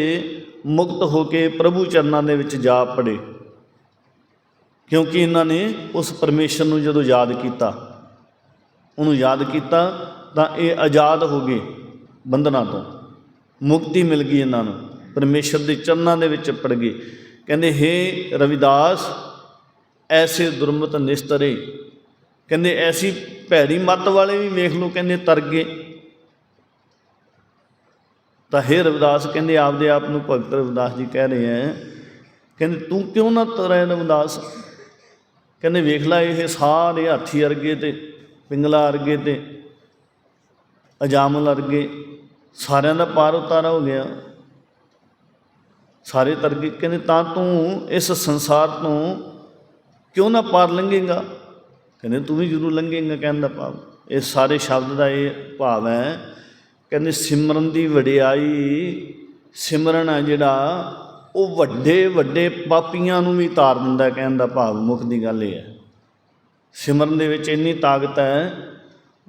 ਮੁਕਤ ਹੋ ਕੇ ਪ੍ਰਭੂ ਚਰਨਾਂ ਦੇ ਵਿੱਚ ਜਾ ਪੜੇ। ਕਿਉਂਕਿ ਇਹਨਾਂ ਨੇ ਉਸ ਪਰਮੇਸ਼ਰ ਨੂੰ ਜਦੋਂ ਯਾਦ ਕੀਤਾ, ਉਹਨੂੰ ਯਾਦ ਕੀਤਾ ਤਾਂ ਇਹ ਆਜ਼ਾਦ ਹੋ ਗਏ ਬੰਧਨਾਂ ਤੋਂ। ਮੁਕਤੀ ਮਿਲ ਗਈ ਇਹਨਾਂ ਨੂੰ, ਪਰਮੇਸ਼ਰ ਦੇ ਚਰਨਾਂ ਦੇ ਵਿੱਚ ਪੜ ਗਏ। ਕਹਿੰਦੇ हे ਰਵਿਦਾਸ, ਐਸੇ ਦੁਰਮਤ ਨਿਸਤਰੇ। ਕਹਿੰਦੇ, ਐਸੀ ਭੈੜੀ ਮੱਤ ਵਾਲੇ ਵੀ ਵੇਖ ਲਓ, ਕਹਿੰਦੇ, ਤਰ ਗਏ। ਤਾਂ ਹੇ ਰਵਿਦਾਸ, ਕਹਿੰਦੇ ਆਪਦੇ ਆਪ ਨੂੰ ਭਗਤ ਰਵਿਦਾਸ ਜੀ ਕਹਿ ਰਹੇ ਹੈ। ਕਹਿੰਦੇ ਤੂੰ ਕਿਉਂ ਨਾ ਤਰੇ ਰਵਿਦਾਸ? ਕਹਿੰਦੇ ਵੇਖ ਲੈ, ਇਹ ਸਾਰੇ ਹਾਥੀ ਅਰਗੇ ਤੇ, ਪਿੰਗਲਾ ਅਰਗੇ ਤੇ, ਅਜਾਮਲ ਅਰਗੇ ਸਾਰਿਆਂ ਦਾ ਪਾਰ ਉਤਾਰਾ ਹੋ ਗਿਆ। ਸਾਰੇ ਤਰਗੇ ਕਹਿੰਦੇ ਤਾਂ ਤੂੰ ਇਸ ਸੰਸਾਰ ਤੋਂ ਕਿਉਂ ਨਾ ਪਾਰ ਲੰਘੇਗਾ? ਕਹਿੰਦੇ ਤੂੰ ਵੀ ਜ਼ਰੂਰ ਲੰਘੇਗਾ, ਕਹਿਣ ਦਾ ਭਾਵ। ਇਹ ਸਾਰੇ ਸ਼ਬਦ ਦਾ ਇਹ ਭਾਵ ਹੈ ਕਹਿੰਦੇ ਸਿਮਰਨ ਦੀ ਵਡਿਆਈ, ਸਿਮਰਨ ਹੈ ਜਿਹੜਾ, ਉਹ ਵੱਡੇ ਵੱਡੇ ਪਾਪੀਆਂ ਨੂੰ ਵੀ ਤਾਰ ਦਿੰਦਾ ਕਹਿਣ ਦਾ ਭਾਵ ਮੁੱਖ ਦੀ ਗੱਲ ਇਹ ਹੈ। ਸਿਮਰਨ ਦੇ ਵਿੱਚ ਇੰਨੀ ਤਾਕਤ ਹੈ,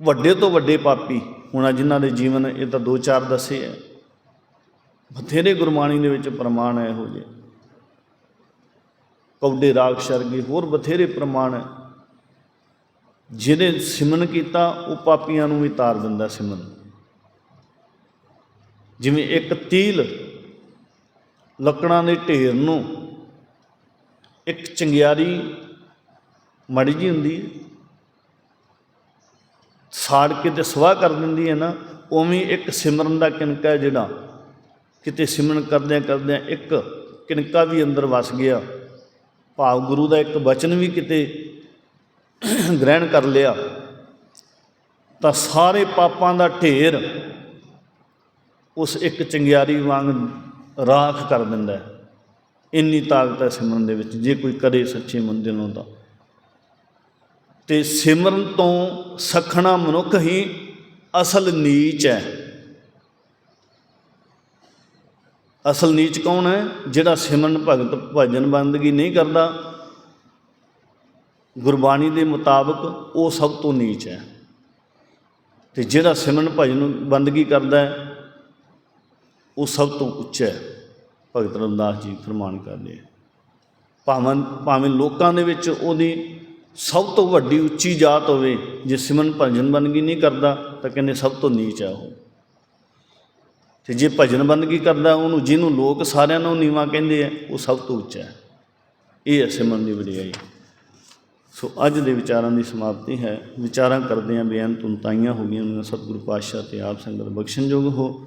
ਵੱਡੇ ਤੋਂ ਵੱਡੇ ਪਾਪੀ, ਹੁਣ ਜਿਨ੍ਹਾਂ ਦੇ ਜੀਵਨ ਇਹ ਤਾਂ ਦੋ ਚਾਰ ਦੱਸੇ ਹੈ। ਬਥੇਰੇ ਗੁਰਬਾਣੀ ਦੇ ਵਿੱਚ ਪ੍ਰਮਾਣ ਹੈ ਇਹੋ ਜਿਹੇ। ਕੌਡੇ ਰਾਗ ਸ਼ਰਗੀ ਹੋਰ ਬਥੇਰੇ ਪ੍ਰਮਾਣ ਹੈ। ਜਿਹਨੇ ਸਿਮਰਨ ਕੀਤਾ, ਉਹ ਪਾਪੀਆਂ ਨੂੰ ਵੀ ਤਾਰ ਦਿੰਦਾ ਸਿਮਰਨ। ਜਿਵੇਂ ਇੱਕ ਤੀਲ ਲੱਕੜਾਂ ਦੇ ਢੇਰ ਨੂੰ ਇੱਕ ਚੰਗਿਆਰੀ ਮੜੀ ਜੀ ਹੁੰਦੀ ਸਾੜ ਕੇ ਤੇ ਸਵਾਹ ਕਰ ਦਿੰਦੀ ਹੈ ਨਾ, ਉਵੇਂ ਇੱਕ ਸਿਮਰਨ ਦਾ ਕਿਣਕਾ ਹੈ ਜਿਹੜਾ, ਕਿਤੇ ਸਿਮਰਨ ਕਰਦਿਆਂ ਕਰਦਿਆਂ ਇੱਕ ਕਿਣਕਾ ਵੀ ਅੰਦਰ ਵਸ ਗਿਆ। ਭਾਵ ਗੁਰੂ ਦਾ ਇੱਕ ਬਚਨ ਵੀ ਕਿਤੇ ਗ੍ਰਹਿਣ ਕਰ ਲਿਆ। ਤਾਂ ਸਾਰੇ ਪਾਪਾਂ ਦਾ ਢੇਰ ਉਸ ਇੱਕ ਚੰਗਿਆਰੀ ਵਾਂਗ ਰਾਖ ਕਰ ਦਿੰਦਾ ਹੈ। ਇੰਨੀ ਤਾਕਤ ਹੈ ਸਿਮਰਨ ਦੇ ਵਿੱਚ, ਜੇ ਕੋਈ ਕਰੇ ਸੱਚੇ ਮੰਦਿਰ ਨੂੰ ਤਾਂ। ਤੇ ਸਿਮਰਨ ਤੋਂ ਸਖਣਾ ਮਨੁੱਖ ਹੀ ਅਸਲ ਨੀਚ ਹੈ। ਅਸਲ ਨੀਚ ਕੌਣ ਹੈ? ਜਿਹੜਾ ਸਿਮਰਨ ਭਗਤ ਭਜਨ ਬੰਦਗੀ ਨਹੀਂ ਕਰਦਾ। ਗੁਰਬਾਣੀ ਦੇ ਮੁਤਾਬਕ ਉਹ ਸਭ ਤੋਂ ਨੀਚ ਹੈ। ਤੇ ਜਿਹੜਾ ਸਿਮਰਨ ਭਜਨ ਬੰਦਗੀ ਕਰਦਾ ਹੈ ਉਹ ਸਭ ਤੋਂ ਉੱਚਾ ਹੈ। ਭਗਤ ਰਵਿਦਾਸ ਜੀ ਫਰਮਾਨ ਕਰਦੇ ਹੈ ਭਾਵੇਂ ਭਾਵੇਂ ਲੋਕਾਂ ਦੇ ਵਿੱਚ ਉਹਦੀ ਸਭ ਤੋਂ ਵੱਡੀ ਉੱਚੀ ਜਾਤ ਹੋਵੇ, ਜੇ ਸਿਮਰਨ ਭਜਨ ਬੰਦਗੀ ਨਹੀਂ ਕਰਦਾ, ਤਾਂ ਕਹਿੰਦੇ ਸਭ ਤੋਂ ਨੀਚ ਹੈ ਉਹ। ਤੇ ਜੇ ਭਜਨ ਬੰਦਗੀ ਕਰਦਾ, ਉਹਨੂੰ ਜਿਹਨੂੰ ਲੋਕ ਸਾਰਿਆਂ ਨੂੰ ਨੀਵਾ ਕਹਿੰਦੇ ਆ, ਉਹ ਸਭ ਤੋਂ ਉੱਚਾ ਹੈ। ਇਹ ਹੈ ਸਿਮਰਨ ਦੀ ਵਡਿਆਈ। ਸੋ ਅੱਜ ਦੇ ਵਿਚਾਰਾਂ ਦੀ ਸਮਾਪਤੀ ਹੈ। ਵਿਚਾਰਾਂ ਕਰਦੇ ਆਂ ਬੇਅੰਤ ਤੁੰਤਾਈਆਂ ਹੋ ਗਈਆਂ ਉਹਨਾਂ ਸਤਿਗੁਰੂ ਪਾਤਸ਼ਾਹ ਤੇ ਆਪ ਸੰਗਤ ਬਖਸ਼ਣਯੋਗ ਹੋ।